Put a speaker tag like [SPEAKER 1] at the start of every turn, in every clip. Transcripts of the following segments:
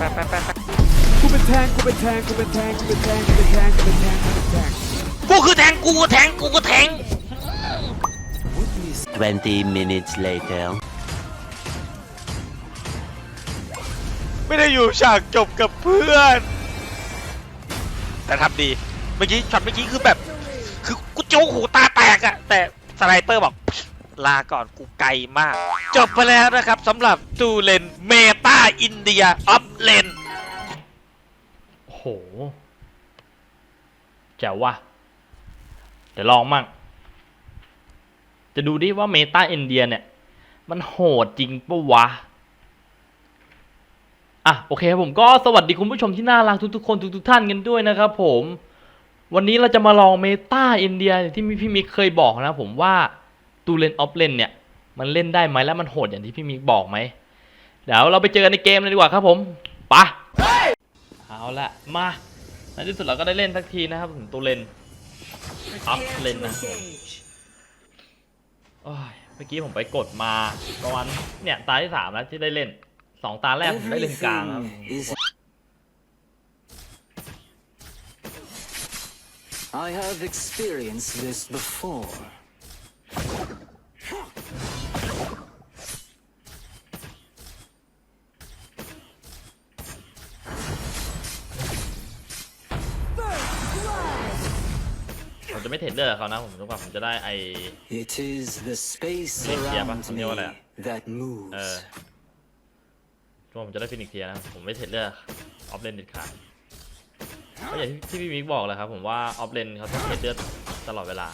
[SPEAKER 1] ไปไปไป
[SPEAKER 2] กูเป็นแทงกูเป็นแทงกูเป็นแทงกูเป็นแทงกูเป็นแทงกูเป็นแทงกูเป็นแทง
[SPEAKER 1] กูคือแทงกูคือแทงกูคือแทง
[SPEAKER 3] 20 minutes later.
[SPEAKER 1] ไม่ได้อยู่ฉากจบกับเพื่อน แต่ทำดี เมื่อกี้ช็อตเมื่อกี้คือแบบ คือกูโจกหูตาแตกอะแต่สไนเปอร์บอก ลาก่อนกูไกลมาก จบไปแล้วนะครับสำหรับตูเลนเมตาอินเดียออฟเลน
[SPEAKER 4] โอ้โหแจ๋วว่ะ เดี๋ยวลองมั่ง จะดูดิว่าเมตาอินเดียเนี่ย มันโหดจริงปะวะอะโอเคผมก็สวัสดีคุณผู้ชมที่น่ารักทุกๆคนทุกๆท่านกันด้วยนะครับผม วันนี้เราจะมาลองเมตาอินเดียที่พี่มิกเคยบอกนะผมว่า ตูเล่นออฟเลนเนี่ย มันเล่นได้ไหมและมันโหดอย่างที่พี่มิกบอกไหมเดี๋ยวเราไปเจอกันในเกมเลยดีกว่าครับผมไปะเอาละมาในที่สุดเราก็ได้เล่นสักทีนะครับถึงตูเลนอัพเลนนะโอ้ยเมื่อกี้ผมไปกดมาประมาณเนี่ยตาที่สามแล้วที่ได้เล่นสองตาแรกผมได้เล่นกลางครับ
[SPEAKER 5] I have experienced this before.
[SPEAKER 4] ไม่เทรดเดอร์กับเขานะผมจนกว่าผมจะได้ไอ
[SPEAKER 5] It is the space
[SPEAKER 4] Nick, yeah,
[SPEAKER 5] around
[SPEAKER 4] but
[SPEAKER 5] me
[SPEAKER 4] you wanna-
[SPEAKER 5] that moves.
[SPEAKER 4] เออจนกว่าผมจะได้ฟินิกเทียนะผมไม่เทรดเดอร์ออฟเลนเด็ดขาดก็อย่างที่ที่พี่มิกบอกแหละครับผมว่าออฟเลนเขาต้องเทรดเดอร์ตลอดเวลา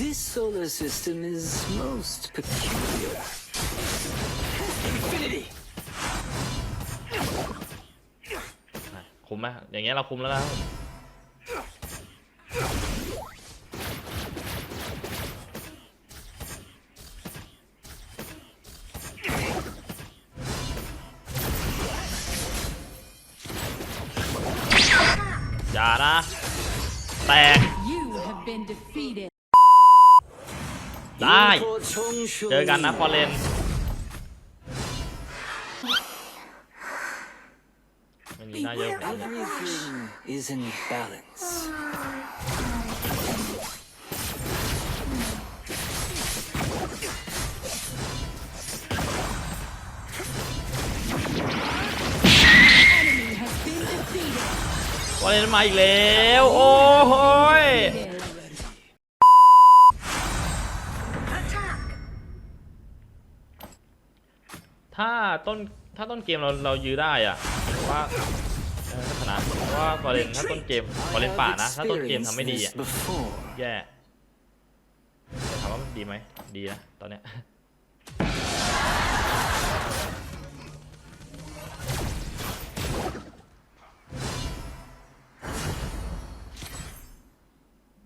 [SPEAKER 5] This solar system is most peculiar. Infinity!
[SPEAKER 4] คุ้มไหมอย่างเงี้ยเราคุ้มแล้วนะครับผมอย่านะ แตก
[SPEAKER 6] You have been defeated.
[SPEAKER 4] ได้
[SPEAKER 5] Inko
[SPEAKER 4] เจอกันนะฟอร์เรน มันมีหน้าเยอะกว่านี้
[SPEAKER 5] Everything is in balance.
[SPEAKER 6] Enemy has been defeated.
[SPEAKER 4] ฟอร์เรนมาอีกแล้ว โอ้โหยถ้าต้น ถ้าต้นเกมเราเรายื้อได้อะว่าเออก็ชนะเพราะว่าฟอร์เรนถ้าต้นเกมฟอร์เรนป่านะ ถ้าต้นเกมทำไม่ดีอะแย่ถามว่ามันดีไหมดีนะตอนเนี้ย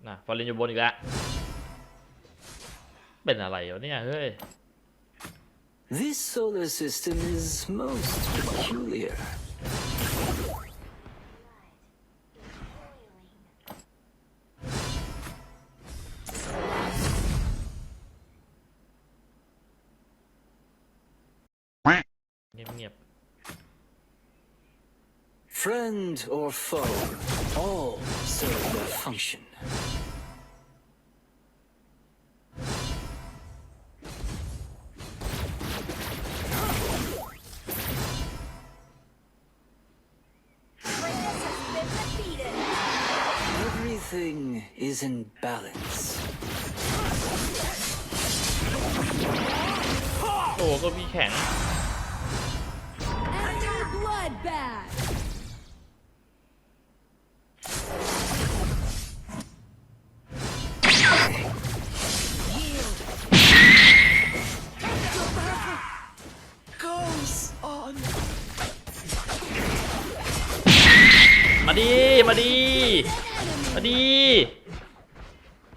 [SPEAKER 4] นะฟอร์เรนอยู่บนอีกแล้ว เป็นอะไรวะเนี่ย เฮ้ย
[SPEAKER 5] This solar system is most peculiar. Friend or foe, all serve their function. Everything is in balance.
[SPEAKER 4] ๆ โอ้ก็พี่แข็ง
[SPEAKER 6] Enemy bloodbath.
[SPEAKER 4] มาดี มาดี มาดี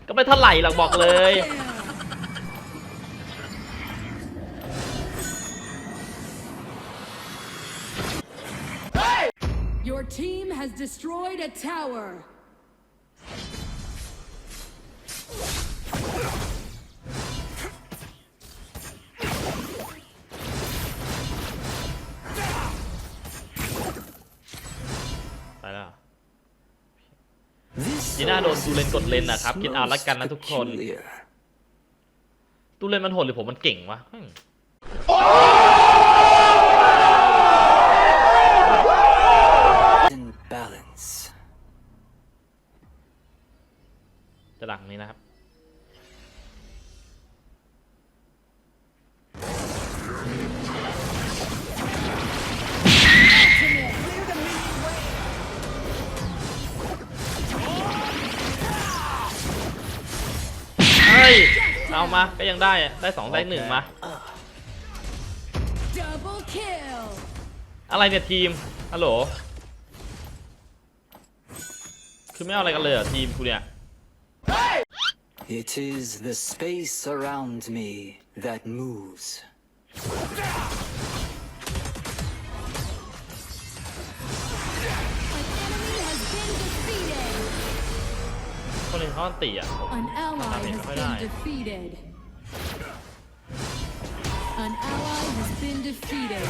[SPEAKER 4] ก็ไม่เท่าไหร่หรอกบอกเลย
[SPEAKER 6] Your team has destroyed a tower.
[SPEAKER 4] จีน่าโดน
[SPEAKER 5] soul
[SPEAKER 4] ตูเลนกดเลน
[SPEAKER 5] is
[SPEAKER 4] นะครับคิดเอาละกันนะทุกคน
[SPEAKER 5] peculiar.
[SPEAKER 4] ตูเลนมันโหดหรือผมมันเก่งวะ มาก็ยังได้อะได้สองได้หนึ่งมา
[SPEAKER 6] Double kill.
[SPEAKER 4] อะไรเนี่ยทีมฮัลโหลคือไม่เอาอะไรกันเลยเหรอทีมกูเนี่ย
[SPEAKER 5] It is the space around me that moves.
[SPEAKER 4] คนเล่นเขาอันตีอ่ะผม
[SPEAKER 6] An ally
[SPEAKER 4] Dami,
[SPEAKER 6] has
[SPEAKER 4] okay
[SPEAKER 6] been
[SPEAKER 4] na.
[SPEAKER 6] defeated. An ally has been defeated.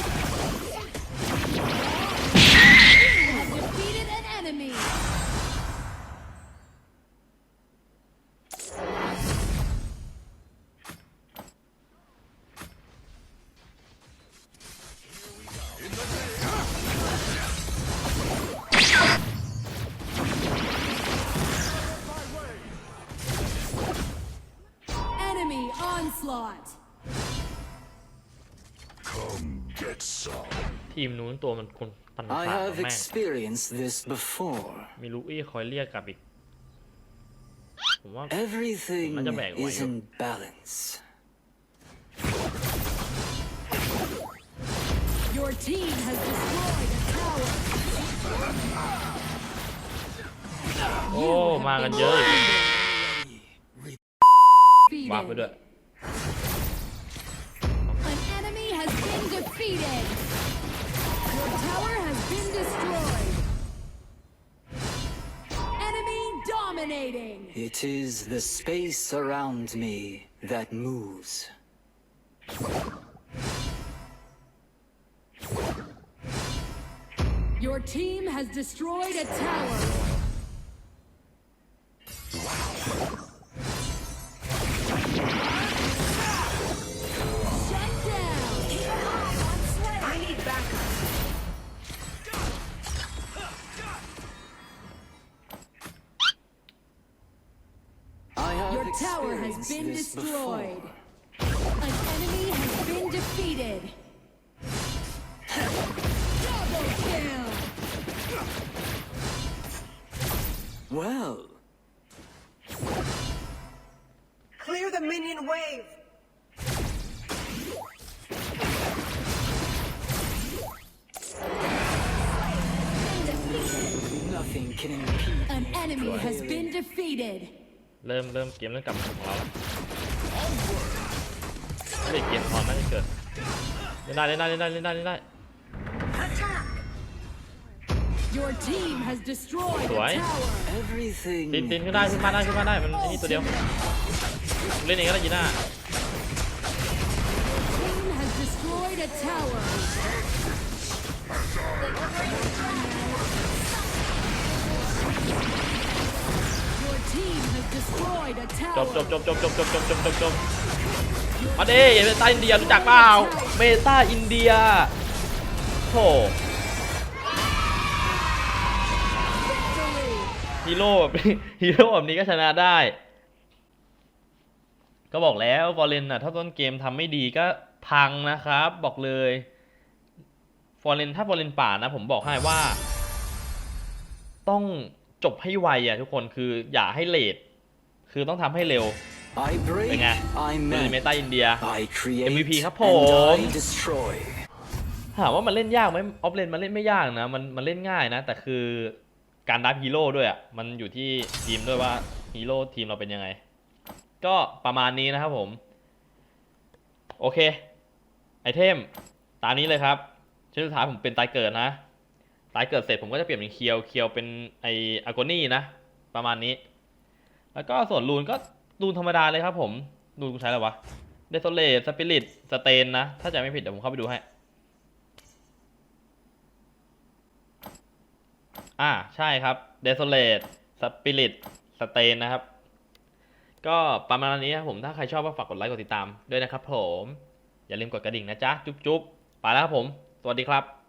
[SPEAKER 6] You have defeated an enemy. Enemy
[SPEAKER 4] ทีมนู้นตัวมันคนปัน
[SPEAKER 5] I
[SPEAKER 4] ผ่าน
[SPEAKER 5] have
[SPEAKER 4] แม่ง
[SPEAKER 5] experienced this before.
[SPEAKER 4] มีลูอี้คอยเรียกกลับอีก ผมว่า
[SPEAKER 5] Everything
[SPEAKER 4] Medyo may
[SPEAKER 5] is
[SPEAKER 4] guayo.
[SPEAKER 5] in balance.
[SPEAKER 6] Your team has destroyed a tower.
[SPEAKER 4] โอ้ มากันเยอะอีกวางไป
[SPEAKER 6] Defeated.
[SPEAKER 4] ด้วย
[SPEAKER 6] defeated. Your tower has been destroyed. Enemy dominating.
[SPEAKER 5] It is the space around me that moves.
[SPEAKER 6] Your team has destroyed a tower. Has been destroyed.
[SPEAKER 5] before.
[SPEAKER 6] An enemy has been defeated. Double kill.
[SPEAKER 5] Well,
[SPEAKER 7] Clear the minion wave!
[SPEAKER 5] nothing can impede.
[SPEAKER 6] An enemy has been defeated.
[SPEAKER 4] เริ่มเริ่มเกมเริ่มกลับมาของเราแล้วเล่นเกมพร้อมน่าจะเกิดเล่นได้เล่นได้เล่นได้เล่นได้เล่นได้
[SPEAKER 6] Your team has destroyed a
[SPEAKER 4] Tuổi.
[SPEAKER 6] tower.
[SPEAKER 5] Everything
[SPEAKER 4] ตินตินขึ้นได้ขึ้นมาได้ขึ้นมาได้มันไอ้นี่ตัวเดียวเล่นเองก็ได้ยีน่า
[SPEAKER 6] Team has destroyed a tower. Your
[SPEAKER 4] จบจบจบจบจบจบจบจบจบจบมาเด้เมตาอินเดียรู้จักเปล่าเมตาอินเดียโถฮีโร่แบบฮีโร่แบบนี้ก็ชนะได้ ก็บอกแล้วฟอร์เรนน่ะถ้าต้นเกมทำไม่ดีก็พังนะครับ บอกเลยฟอร์เรนถ้าฟอร์เรนป่านะ ผมบอกให้ว่า ต้อง จบให้ไวอะทุกคนคืออย่าให้เลทคือต้องทำให้เร็ว
[SPEAKER 5] I break,
[SPEAKER 4] เป็นไง
[SPEAKER 5] I
[SPEAKER 4] เป็นเม
[SPEAKER 5] mend,
[SPEAKER 4] ตาอินเดีย
[SPEAKER 5] I create,
[SPEAKER 4] MVP ครับผม
[SPEAKER 5] and I destroy.
[SPEAKER 4] ถามว่ามันเล่นยากไหมออฟเลนมันเล่นไม่ยากนะ มันมันเล่นง่ายนะ แต่คือการดับฮีโร่ด้วยอะ มันอยู่ที่ทีมด้วยว่าฮีโร่ทีมเราเป็นยังไง ก็ประมาณนี้นะครับผม โอเค ไอเทม ตามนี้เลยครับชื่อสุดท้ายผมเป็นตายเกิดนะ ตายเกิดเสร็จผมก็จะเปลี่ยนเป็นเคียว เคียวเป็นไออากนี่นะ ประมาณนี้ แล้วก็ส่วนรูนก็รูนธรรมดาเลยครับผมรูนกูใช้อะไรวะเดโซเลตสปิริตสเตนนะ ถ้าจะไม่ผิดเดี๋ยวผมเข้าไปดูให้ อ่าใช่ครับ Desolate Spirit สเตนนะครับ ก็ประมาณนี้ครับผมถ้าใครชอบก็ฝากกดไลค์กดติดตามด้วยนะครับผม อย่าลืมกดกระดิ่งนะจ๊ะ จุ๊บๆไปแล้วครับผม สวัสดีครับ